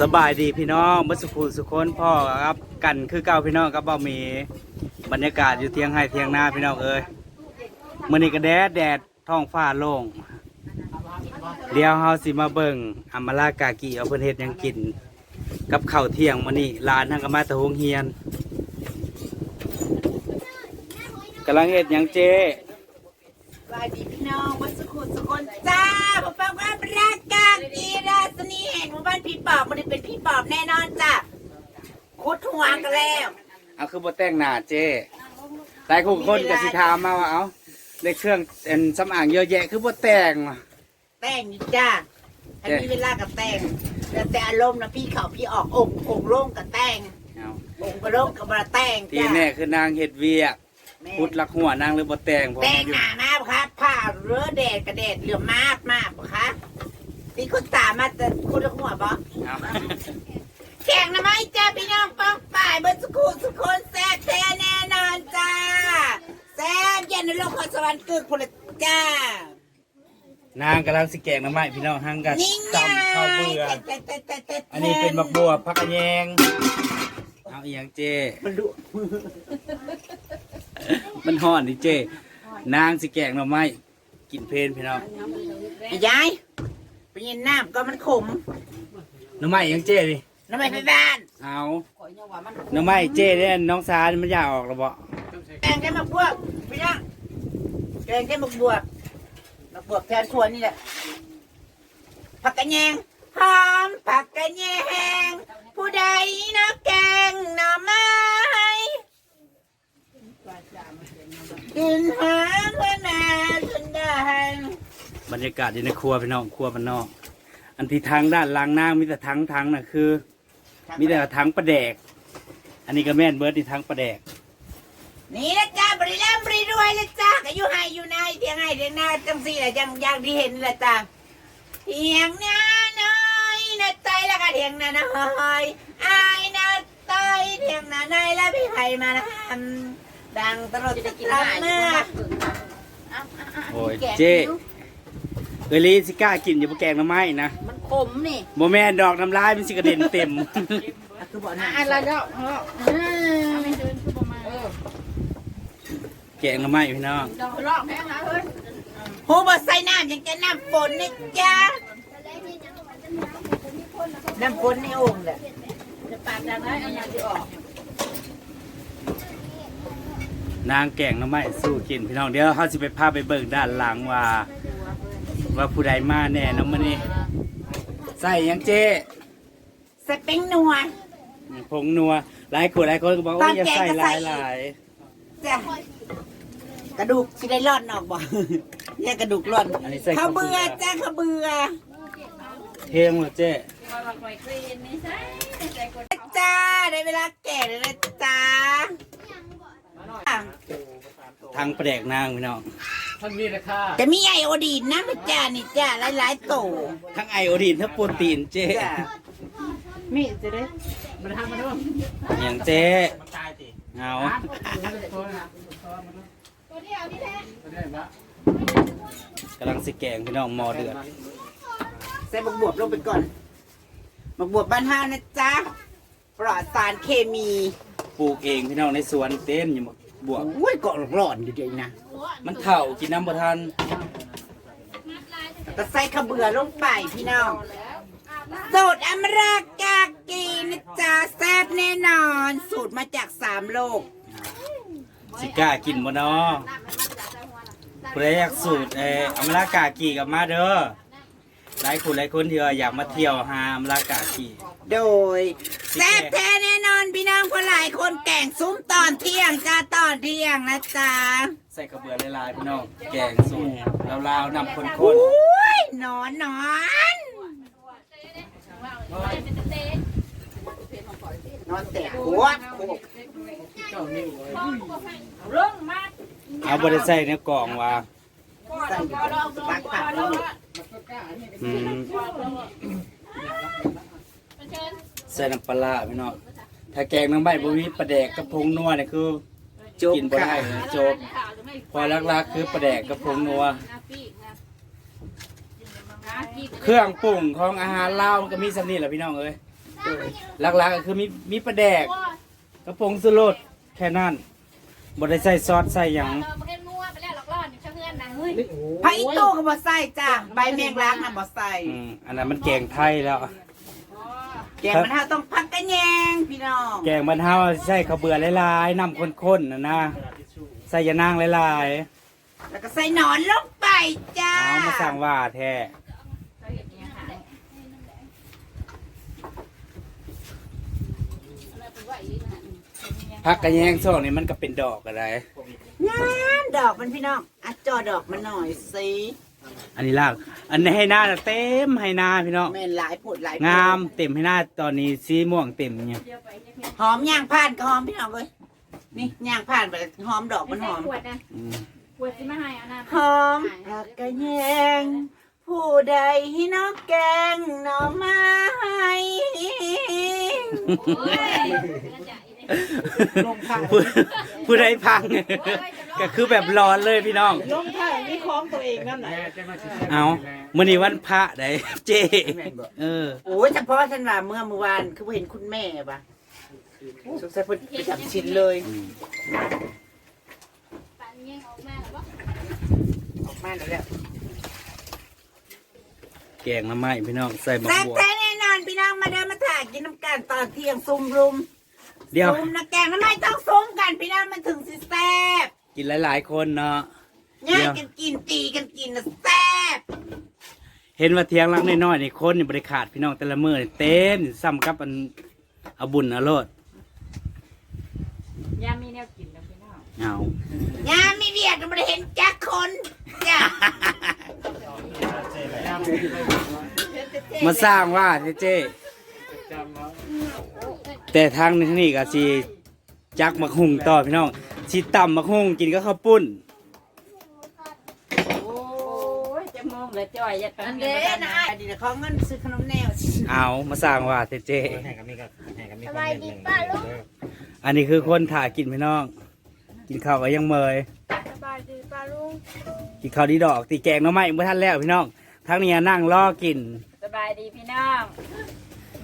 สบายดีพี่น้องเมื่อสุขุสุคนพ่อครับกันคือเก่าพี่น้องกับบ่มีบรรยากาศอยู่เทียงให้เทียงหน้าพี่น้องเอ้ยมื้อนี้ก็แดดแดดท้องฟ้าโล่งเดี๋ยวเฮาสิมาเบิ่งอัมมาลากากีเอาเพิ่นเฮ็ดยังกิน กับข้าวเที่ยงมื้อนี้ร้านทางกมาตะโรงเรียนกำลังเฮ็ดยังเจสวัสดีพี่น้องวัดสุขุสุคนจ้าผมฟังว่าประกาศดีราสนีแห่งหมู่บ้านพี่ปอบมันเป็นพี่ปอบแน่นอนจ้ะคุดหัวกันแล้ว เอา คือบ่แต่งหน้าเจหลายคนคนก็สิถามมาว่าเอ้าได้เครื่องเป็นสำอางเยอะแยะคือบ่แต่งวะแต่งอยู่จ้าอันนี้เวลากับแต่งแต่แต่อารมณ์นะพี่เขาพี่ออกอกอกโล่งกับแต่งเอา อกกระโล่งกับมาแต่งที่จ้าแน่คือนางเฮ็ดเวียกแม่พุดลักหัวนางหรือบ่แต่งเพราะแต่งอยู่หนามากครับผ้าเรือแดดกระเดดเหลือมากมากคะที่คุณตามมาแต่คุณละหัวบอเอา แข่งนะไหมจ้าพี่น้องป้องป่ายเบนสุขุมสุค ลกของสวรรค์กึกพลจ้านางกำลังสิแกงน้ำไม้พี่น้องหังกันนี่ไงตำข้าวเบื่อแต่แต่แต่แต่อันนี้เป็นบักบัวผักกระแยงเอาอีหยังเจ มันดุมันฮ้อนดิเจ นางสิแกงหน่อไม้กินเพลนพี่น้องไอ้ยายไปยินน้ำก็มันขมหน่อไม้อีหยังเจดิน้ำไม่ไปบ้านเอาหน่อไม้เจเนี่ยน้องสารมันอยากออกแล้วบ่แกงแค่มาบวกพี่น้องแกงแค่มาบวกมาบวกแทนควรนี่แหละผักกระแยงหอมผักกระแยง ผู้ใดนะแกงหน่อไม้กินหาเพื่อนมาจนได้บรรยากาศอยู่ในครัวพี่น้องครัวมันนอก อันที่ทางด้านหล่างนางมีแต่ทั้งทั้งน่ะคือ มีแต่ทั้งประแดก อันนี้ก็แม่นเบิร์ดที่ทั้งประแดกนี่นะจ้าบริแลมบริร วยเลยจ้าก็อยู่ให้อยู่ในเทียงให้เทียงหน้าจังสี่แหละจังอย่างที่เห็นแหละจ้าเทียงหน้าน้อยนะใจแล้วก็เทียงหน้าน้อยอายนะใจเทียงหน้าในแล้วพี่ไผ่มาทำดังตลอดจะกินได้เมื่อโอ้ยเจ๊เอลีสิกล้ากินอยู่บแกงหน้ำไม้นะมันขมนี่โมแม่นดอกน้ำลายมันสิกระเด็นเต็มคือบอกนะอะไรเนาะเออไม่เดินคือประมาณเออ แกงหน้ำไม้พี่น้องดอกลอกแม่นะเฮ้ยหูบอใส่น้ำยังจะน้ำฝนนะจ้าน้ำฝนในโอ่งแหละจะปาดดังได้อันยังจะออกนางแกงหน้ำไม้สู้กินพี่น้องเดี๋ยวเขาสิไปพาไปเบิ่งด้านหลังว่า ว่าผู้ใดมาแน่น้องมันนี่ใส่หยังเจ๊สเต็งนัว ผงนัวหลายคนหลายคนก็บอกว่าอย่าใส่หลายหลายจ้ะ กระดูกสิได้ร่อนออกบ่เนี่ยกระดูกร่อนอันนี้ใส่เขาเบื่อจ้าเขาเบื่อเทงหมดเจ๊มาบักไว้เคยเห็นนี่ใช่ใส่คนจ้าได้เวลาแก่แล้วนะจ้าทางประแดกนางพี่น้องจะมีไอโอดีนนะพี่จ้านี่จ้าหลายๆโตทั้งไอโอดีนทั้งโปรตีนเจ๊จ้ามีจะได้อย่างเจ๊เอา กำลังสิแกงพี่น้องหมอเดือดใส่บักบวบลงไปก่อนบักบวบบ้านห้านะจ้าปลอดสารเคมีปลูกเองพี่น้องในสวนเต้นอยู่บวกอุ้ยเกาะร้อนอยู่เดียวนะมันเถ่ากินน้ำบ่ทันก็ใส่ข้าวเบื่อลงไปพี่น้องสูตรอมรากากีนะจ๊ะแซ่บแน่นอน สูตรมาจากสามโลก สิกล้ากินบ่เนาะผู้ใดอยากสูตรเอออมรากากีกับมาเด้อหลายคนหลายคนที่ว่าอยากมาเที่ยวหาอมรากากีโดยแซ่บแท้แน่นอนพี่น้องคนหลายคนแก่งซุ้มตอนเที่ยงจ้าตอนเที่ยงนะจ๊ะใส่กระเบือหลายๆพี่น้องแกงสูตรลาวๆนำคนอุ้ยนอนนอน นอนแต่หัวเรื่องมาๆเอาบ่ได้ใส่ในกล่องว่าใส่ปักผักนี่อืมใส่น้ำปลาร้าพี่น้องถ้าแกงน้ำใบบ่มีปลาแดกกับพงนัวเนี่ยคือจุกกินบ่ได้ค่ะจบพอลักๆคือปลาแดกกับพงนัวปีกนะปีกเครื่องปรุงของอาหารลาวมันก็มีสำนี่แหละพี่น้องเอ้ย หลักๆก็คือมีมีปลาแดกกระปงสุรสแค่นั้นบ่ได้ใส่ซอสใส่หยังเราเห็นมัวไปแล้วหลอกล่ออยู่เพื่อนนะเฮ้ยพระอีตู้ก็บ่ใส่จ้าใบแมงลักน่ะบ่ใส่อืมอันนั้นมันแกงไทยแล้ว แกงมันเฮาต้องพักกระแยงพี่น้องแกงมันเฮาใส่ข้าวเบื่อหลายๆน้ำข้นๆนะนะใส่ยานางหลายแล้วก็ใส่หนอนลงไปจ้าๆเอามาสั่งว่าแท้ พักกระแยงโซ่นี่มันก็เป็นดอกอะไร งามดอกมันพี่น้องอัดจอดอกมันหน่อยสิอันนี้ลากอันนี้ให้หน้าน่ะเต็มให้หน้าพี่น้องแม่นหลายผดหลายผดงามเต็มให้หน้าตอนนี้สีม่วงเต็มเนี่ยหอมย่างผ่านก็หอมพี่น้องเลยนี่ย่างผ่านไปหอมดอกมันหอม ขวดนะอืมขวดสิมาให้เอาน้ำหอมผักกระแยง ผู้ใดให้น้องแกงหน่อไม้ ลงค่ะผู้ผู้ใดพัง ก็คือแบบร้อนเลยพี่น้อง ลงค่ะนี่คล้องตัวเองนั่นแหละเอามื่อนี้วันพระได้เจเออโอ้ยเฉพาะฉันว่าเมื่อเมื่อวานคือเห็นคุณแม่ปะสงสัยเพิ่นไปจับชิ้นเลยปันยังออกมาแล้วออกมาแล้วแหละแกงละไม้พี่น้องใส่หมะแซ่บบัวแท้แน่นอนพี่น้องมาเดินมาถ่ายกินน้ำกันตอนเที่ยงซุ่มรุม เดี๋ยว ซุ่มนะแกงน้ำไม่ต้องซุ่มกันพี่น้องมันถึงสิแซ่บกินหลาย ๆ คนเนาะง่ายเดี๋ยวกันกินตีกันกินนะแซ่บเห็นว่าเทียงลังน้อยๆนี่คนนี่บริขาดพี่น้องแต่ละมือนี่เต็มซ้ำกับอันเอาบุญเอาโลดยามีแนวกินแล้วพี่น้องเอายามไม่เวียดไม่ได้เห็นจักคนจ้ะมาสร้างว่าเจ๊เจ๊ แต่ทางนี้ก็สิจักมักหุงต่อพี่น้องสิต่ำมักหุงกินก็ข้าวปุ้นโอ้ยจะมองเลยจ่อยอย่าอันเด้นะอดีตเขาเงินซื้อขนมแนวเอามาสร้างว่าเจ๊เจ๊สบายดีป้าลูกอันนี้คือคนถ่ายกินพี่น้อง กินข้าวก็ยังเมยสบายดีป้าลูกกินข้าวดีดอกตีแกงหน้ำไม้เมื่อท่านแล้วพี่น้องทั้งนี้นั่งรอกินสบายดีพี่น้อง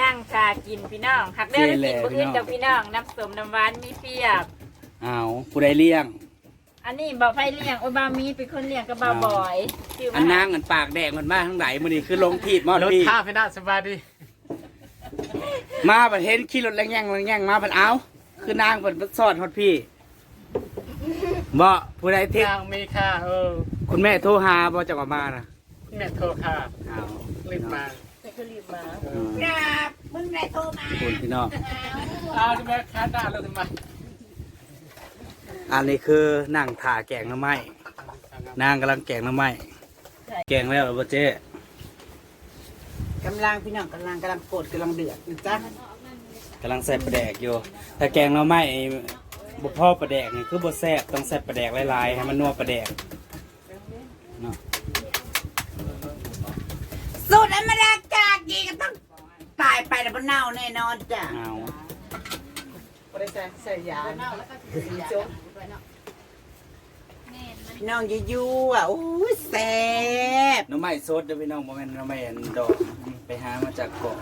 นั่งชากินพี่น้องหักเด้อเจแหกิละนบ่พี่อื่นน้องเจ้าพี่น้องน้ำสมน้ำหวานมีเปียบเอาผู้ใดเลี้ยง อันนี้บ่าวไฟเลี้ยงโอบามีเป็นคนเลี้ยงกับบ่าวบอยชื่ออัว่านนางอันปากแดงมันมาทั้งไหนมันนี่คือลงทีดมอดรถพี่ข้าพี่นาสบายดีมาบัดเห็นขี่รถแรงแย่งแรงแย่งมาบัดเอาคือนางบัดสอดฮอดพี่บ่ผู้ใดเทศทางมีค่าเออคุณแม่โทรหาบ่จังหวะมานะแม่โทรค่ะเอารีบมา ครับมึงได้โทรมาคุณพี่น้องเอาที่แม่ค้าด่าเราทำไมอันนี้คือนั่งถ่าแกงหน้ำไม้นางกำลังแกงหน้ำไม้แกงแล้วเหรอบ่เจ๊กำลังพี่น้องกำลังกำลังโกรธกำลังเดือดนะจ๊ะกำลังใส่ปลาแดกอยู่ถ้าแกงหน้ำไม้บ่พ่อปลาแดกนี่คือบ่แซ่บต้องใส่ปลาแดกหลายๆให้มันนัวปลาแดกเนาะ สูตรอเมริกากีก็ต้องตายไปแต่บนเน่าแน่นอนจ้ะเอาบริษัทใส่ยาพี่น้องยูๆอะโอ้ยแซ่บหน้ำไม้สดเด้อพี่น้องบ่แม่นหน้ำไม้อันดอกไปหามาจากเกาะ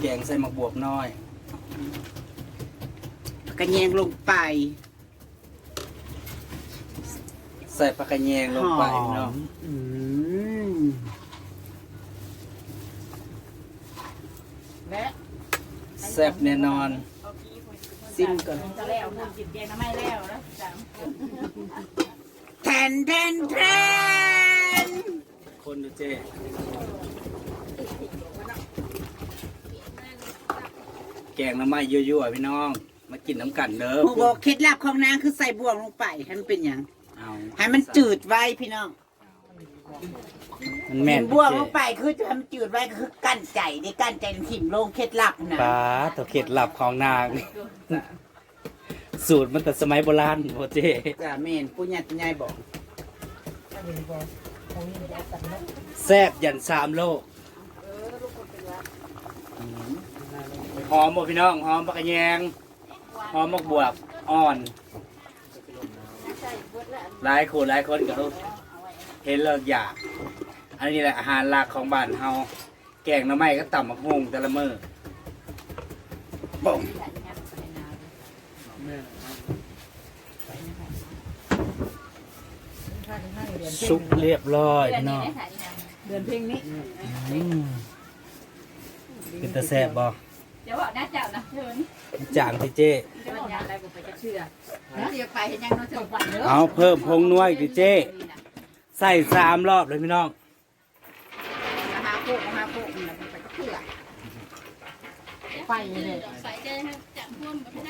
แกงใส่หมักบวบน้อยกระแยงลงไป ใส่ผักกระแยงลงไปพี่น้อง อืม ซ่บแน่นอน ซิมก่อนจะแล้วพูดกินแกงน้ำไม่แล้วนะจ้ะแทนแทนแทนคนดูเจ้แกงหน้ำไม้ยั่วๆพี่น้อง มากินน้ำกันเด้อผู้บอกเคล็ดลับของนางคือใส่บวงลงไปให้มันเป็นอย่างเอาให้มันจืดไว้พี่น้อง มันแม่นบวงลงไปคือจะให้มันจืดไว้ก็คือกั้นใจในกั้นใจถิ่มลงเคล็ดลับนะปลาตัวเข็ดหลับของนาง สูตรมันแต่สมัยโบราณโบเจ้จ้าเมนปุญญาติยายบอกแซ่บยันสามโลกหอมบ่พี่น้องหอมผักกระแยงหอมมกบวบอ่อน หลายคนหลายคนก็รู้เห็นแล้วอยาก อันนี้แหละอาหารหลักของบ้านเฮาแกงหน้ำไม้ก็ต่ำมะฮงแต่ละมื้อบ่งสุกเรียบร้อยพี่น้องเดือนเพ่งนี้อืมเป็นตะแซ่บบ่เดี๋ยวบอกหน้าเจ้านะเชิญจางพี่เจ้จะบรรยายอะไรผมไปจะเชื่อเสียไปเห็นยังน้องจะฝันเด้อเอาเพิ่มพงนัวอีกดิเจ้ใส่สามรอบเลยพี่น้อง มาหาโคกมาหาโคกนี่ไปก็เพื่อ ไปเลย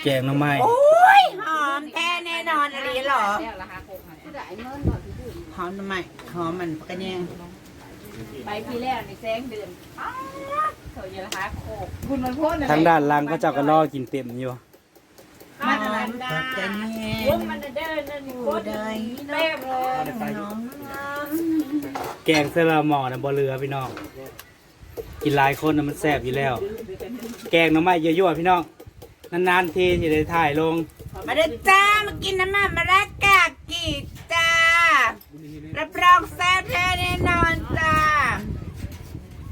แกงหน้ำไม้โอ้ยหอมแท้แน่นอนอะไรหรอแล้วราคาโคกผู้ใดเงินบ่ที่พูดหอมทำไมหอมมันกระแยงไปปีแรกในแซงเดือนเขาเยอะนะคะโคกคุณมันพ้นทางด้านหล่างก็เจ้าก็รอกินเต็มอยู่หอมกระแยงวงมันเดินนั่นโคตรเต็มเลยน้องแกงเสลาหมอนะบ่เรือพี่น้อง กินหลายคนนะมันแซ่บอยู่แล้ว แกงหน้ำไม้เยอะๆพี่น้องนานๆทีจะได้ถ่ายลง มาเด้อจ้ามากินน้ำมันมะระกากีจ้า รับรองแซ่บแท้แน่นอนจ้า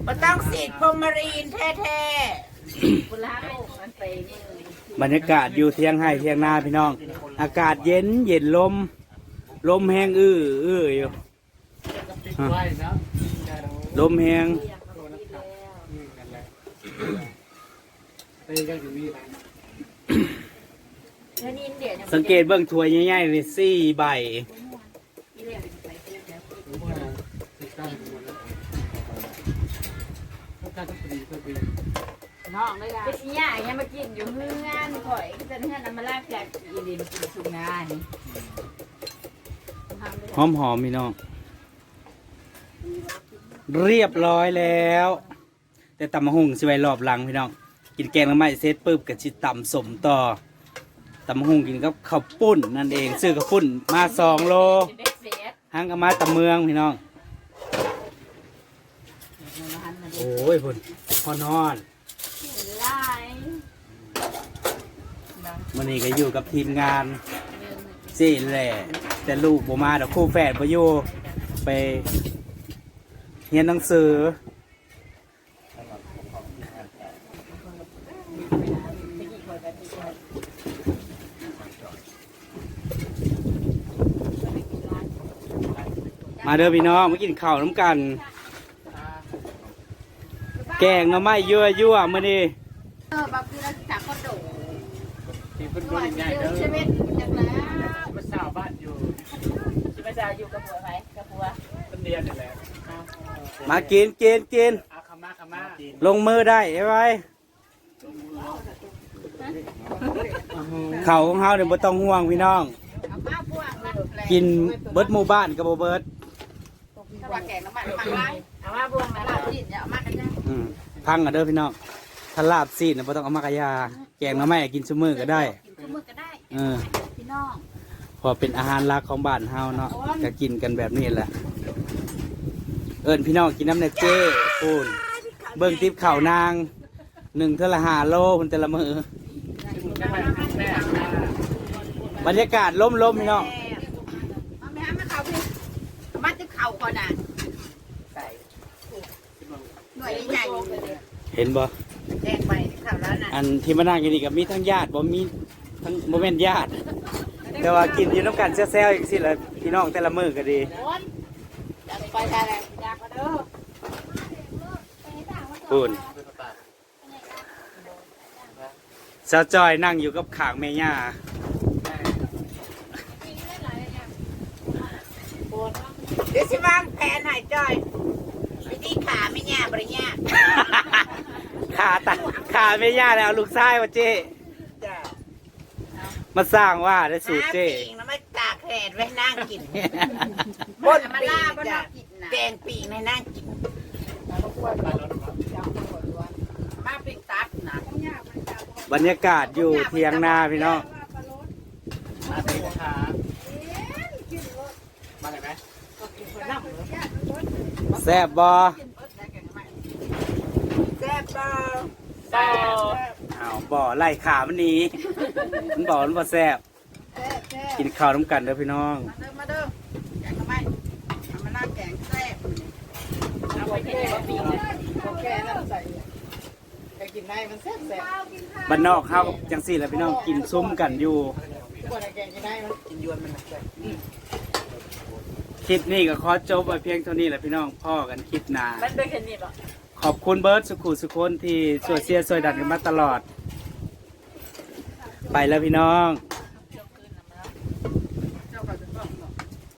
ไม่ต้องสีดโพรมารีนแท้บุลาโคกมันไปนี่บรรยากาศอยู่เที่ยงให้เที่ยงนาพี่น้อง อากาศเย็นเย็นลม ลมแห้งอื้ออื้ออยู่ปิดไว้เนาะลมแห้ง ไปกันถึงนี่นะแล้วนี่เดี๋ยวสังเกตเบื้องถวยใหญ่ๆเลยสี่ใบติดตั้งหมดแล้วพวกการต้องดีก็ดีน้องเลยล่ะเป็นอีหยังยังมากินอยู่เฮือนข่อยจะเฮือนนำมาลากจากอีลินกินสุงานหอมหอมๆพี่น้อง เรียบร้อยแล้ว แต่ตำมะฮุงสิไว้รอบหลังพี่น้องกินแกงหน้ำไม้เสร็จปุ๊บก็สิตำสมต่อตำมะฮุงกินกับข้าวปุ้นนั่นเองซื้อข้าวปุ้นมาสองโลห้างก็มาตำเมืองพี่น้องโอ้ยพุ่นพอนอนวันนี้ก็อยู่กับทีมงานสิแหละแต่ลูกบ่มาดอกคู่แฝดบ่อยู่ไปเรียนหนังสือ มาเด้อพี่น้องมากินข้าวน้ำกัน แกงหน่อไม้ยั่วยั่วๆมื้อนี้เออบางทีเราจากคอนโดที่เป็นตัตัววใหญ่เดีเด้ยวอเซเว่นจังแล้วมาสาวบ้านอยู่ชิมาจาอยู่กับผัวไหมกับผัวต้นเดียนนี่แหละมากินกินกินเอาขม่าขม่าลงมือได้ไอ้ไว้เขาวของเฮาเนี่ยบ่ต้องห่วงพี่น้อง เอามาพวกนั่นแหละกินเบิดหมู่บ้านกับบ่เบิด ถ้าว่าแกงน้ำมันมันไว้เอามาบวงมาลาบจีนเนี่ยเอามากันยังอืมพังกันเด้อพี่น้องถ้าลาบซีดน่ะบ่ต้องเอามากะยา แกงหน่อไม้กินซุมื้อก็ได้ กินทุกมื้อก็ได้เออ พี่น้องเพอเป็นอาหารหลักของบ้านเฮาเนาะก็กินกันแบบนี้แหละ เอิ้นพี่น้องกินน้ำในเจ้ปูนเบิ่งติบเข้าวนางหนึ่งเท่าละหาโลเพิ่นแต่ละมือบรรยากาศล่มๆพี่น้องเอาแม่มาเข่าพี่เอามาจะเข่าก่อนน่ะ หน่วยใหญ่เห็นบ่ๆแดงไปข่าวแล้วน่ะอันที่มานั่งอยู่นี่ก็มีทั้งญาติบ่มีทั้งบ่แม่นญาติ แต่ว่ากินอยู่น้ำกันแซ่ๆอีกสิละพี่น้องแต่ละมื้อก็ดีไปได้แล้วอยากมาเด้อพูนสาวจอยนั่งอยู่กับขางแม่ย่าเดี๋ยวสิวางแผนใหายจอยวิ ธีขาไม่ยากบริยากขาตาขาแม่ย่าแล้วลูกชายว่าเจ้จ้ะมาสร้างว่าได้สูตรเจ้หาปีกแล้วมาตากแดดไว้นั่งกินบนมาล่าบนนอกกินน่ะแกงปีกในนั่งกินมาเป็นตัดน่ะบรรยากาศอยู่เทียงนาพี่น้องมาเป็นขามาเลยไหมแซ่บบ่แซ่ บบ่ต่ออ้าวบ่ไล่ขามันหนีมันบอกมันบ่แซ่บกินข้าวน้ำกันเด้อพี่น้อง มาเด้อมาเด้อแกงทำไมทำมาล่าแกงแซ่บแก่นั่นใส่ไปกินได้มันแซ่บแซ่บบ้านนอกเฮาจังซี่แหละพี่น้องกินซุ้มกันอยู่ ทุกคนแกงกินได้มันกินยวนมันแซ่บคลิปนี้ก็ขอจบไว้เพียงเท่านี้แหละพี่น้องพ่อกันคลิปหน้า มันเป็นแค่นี้ป่ะ ขอบคุณเบิร์ดสุขุสุคนที่ส่วยเสียสวยดัดกันมาตลอด ไปแล้วพี่น้อง